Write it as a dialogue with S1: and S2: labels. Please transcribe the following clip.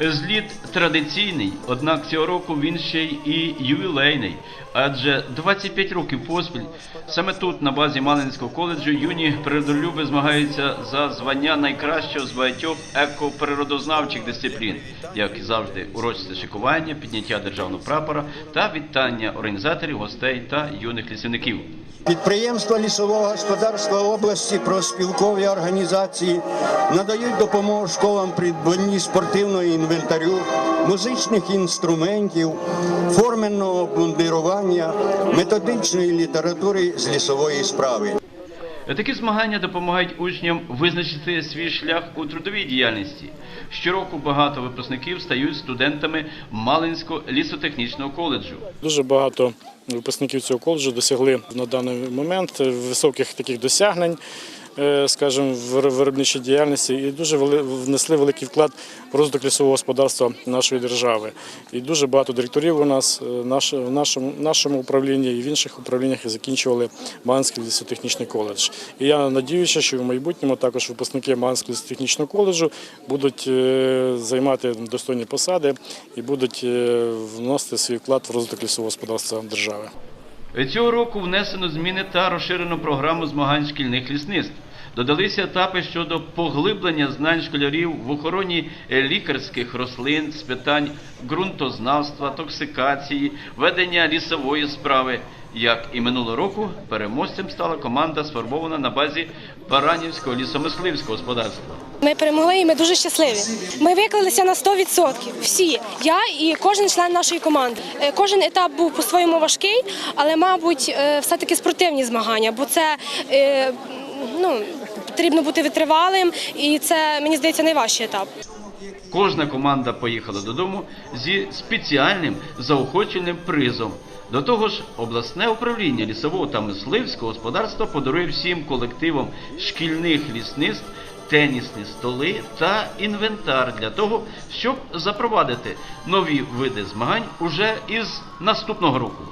S1: Зліт традиційний, однак цього року він ще й ювілейний, адже 25 років поспіль саме тут, на базі Малинського коледжу, юні природолюби змагаються за звання найкращого з багатьох екоприродознавчих дисциплін, як і завжди, урочисте шикування, підняття державного прапора та вітання організаторів, гостей та юних лісівників.
S2: Підприємства лісового господарства області, профспілкові організації надають допомогу школам при придбанні спортивного інвентарю, музичних інструментів, форменного обмундирування, методичної літератури з лісової справи.
S1: Такі змагання допомагають учням визначити свій шлях у трудовій діяльності. Щороку багато випускників стають студентами Малинського лісотехнічного коледжу.
S3: Дуже багато випускників цього коледжу досягли на даний момент високих таких досягнень, скажімо, в виробничій діяльності і дуже внесли великий вклад в розвиток лісового господарства нашої держави. І дуже багато директорів у нас е, в нашому, нашому управлінні і в інших управліннях закінчували Манський лісотехнічний коледж. І я надіюся, що в майбутньому також випускники Манського лісотехнічного коледжу будуть е, займати достойні посади і будуть е, вносити свій вклад в розвиток лісового господарства держави.
S1: Цього року внесено зміни та розширено програму змагань шкільних лісництв. Додалися етапи щодо поглиблення знань школярів в охороні е, лікарських рослин з питань ґрунтознавства, токсикації, ведення лісової справи. Як і минулого року, переможцем стала команда, сформована на базі Баранівського лісомисливського господарства.
S4: Ми перемогли і ми дуже щасливі. Ми виклалися на 100%. Всі. Я і кожен член нашої команди. Е, Кожен етап був по-своєму важкий, але, мабуть, е, все-таки спортивні змагання, бо це ну, потрібно бути витривалим, і це, мені здається, найважчий етап.
S1: Кожна команда поїхала додому зі спеціальним заохоченим призом. До того ж, обласне управління лісового та мисливського господарства подарує всім колективам шкільних лісництв тенісні столи та інвентар для того, щоб запровадити нові види змагань уже із наступного року.